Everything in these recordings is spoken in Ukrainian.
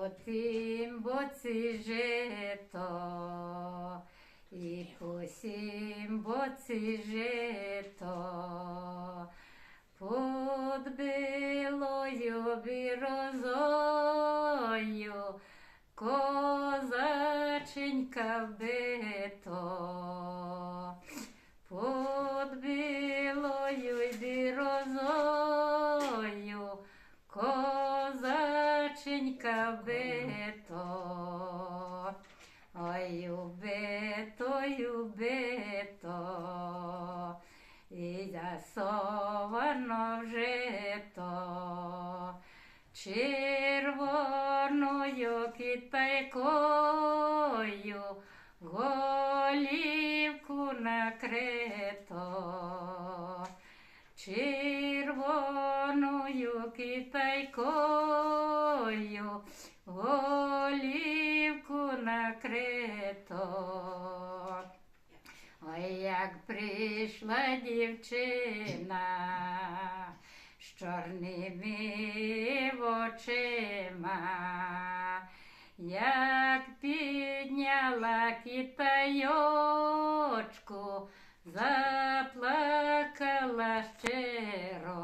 по тим боці жито, і по сім боці жито, под білою бірозою, козаченька бито. Козаченька бито. Ой, убито, убито, і засовано вже то. Червоною китайкою голівку накрито. Червоною китайкою голівку накрито. Ой, як прийшла дівчина з чорними очима, як підняла китайочку, заплакала щиро.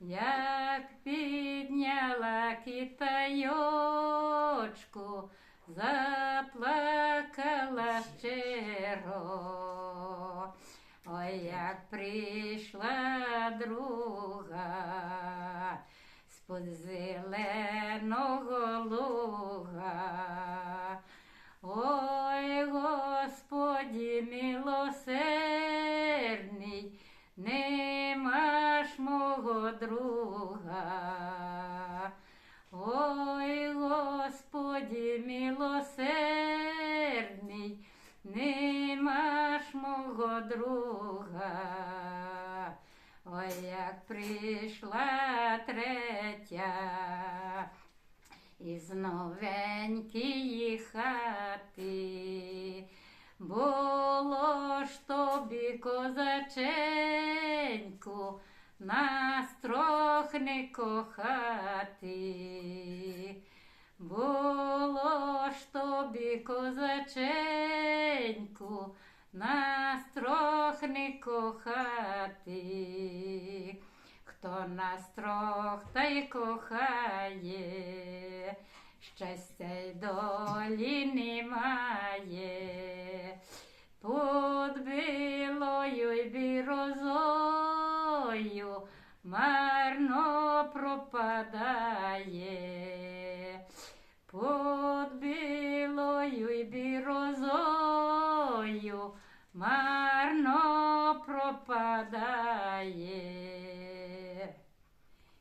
Як підняла китайочку, заплакала щиро. Ой, як прийшла друга з-под зеленого луга. Ой, Господі милосердний, нема ж мого друга. Ой, Господі милосердний, нема ж мого друга. Ой, як прийшла третя із новенької хати. Було ж тобі, козаченьку, нас трох не кохати. Було ж тобі, козаченьку, нас трох не кохати. Хто нас трох та й кохає, щастя й долі немає. Марно пропадає. Под білою й бірозою марно пропадає.